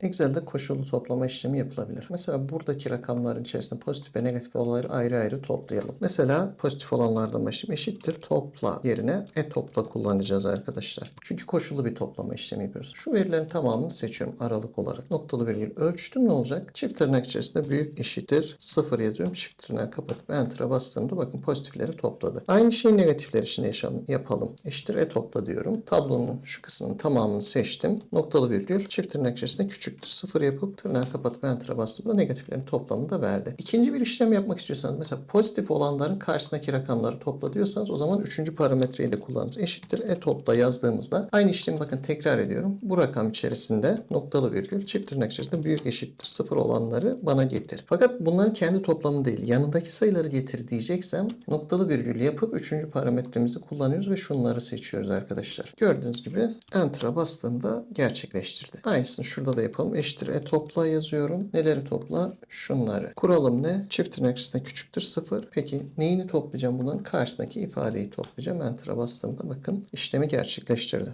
Excel'de koşullu toplama işlemi yapılabilir. Mesela buradaki rakamların içerisinde pozitif ve negatif olanları ayrı ayrı toplayalım. Mesela pozitif olanlardan başlayayım. Eşittir topla yerine e topla kullanacağız arkadaşlar. Çünkü koşullu bir toplama işlemi yapıyoruz. Şu verilerin tamamını seçiyorum aralık olarak. Noktalı virgül ölçtüm ne olacak? Çift tırnak içerisinde büyük eşittir 0 yazıyorum. Çift tırnağı kapatıp enter'a bastığımda bakın pozitifleri topladı. Aynı şeyi negatifler için yaşayalım, yapalım. Eşittir e topla diyorum. Tablonun şu kısmının tamamını seçtim. Noktalı virgül çift tırnak içerisinde küçüktür 0 yapıp tırnağı kapatıp enter'a bastığımda negatiflerin toplamını da verdi. İkinci bir işlem yapmak istiyorsanız mesela pozitif olanların karşısındaki rakamları topla diyorsanız o zaman üçüncü parametreyi de kullanırız. Eşittir e topla yazdığımızda aynı işlemi bakın tekrar ediyorum. Bu rakam içerisinde noktalı virgül çift tırnak içerisinde büyük eşittir 0 olanları bana getir. Fakat bunların kendi toplamı değil. Yanındaki sayıları getir diyeceksem noktalı virgül yapıp üçüncü parametremizi kullanıyoruz ve şunları seçiyoruz arkadaşlar. Gördüğünüz gibi enter'a bastığımda gerçekleştirdi. Aynısını şurada da yapalım. Eşittir e topla yazıyorum. Neleri topla? Şunları. Kuralım ne? Çift tırnak içerisinde küçüktür 0. Peki neyini toplayacağım bunların? Karşısındaki ifadeyi toplayacağım. Enter'a bastığımda bakın işlemi gerçekleştirdi.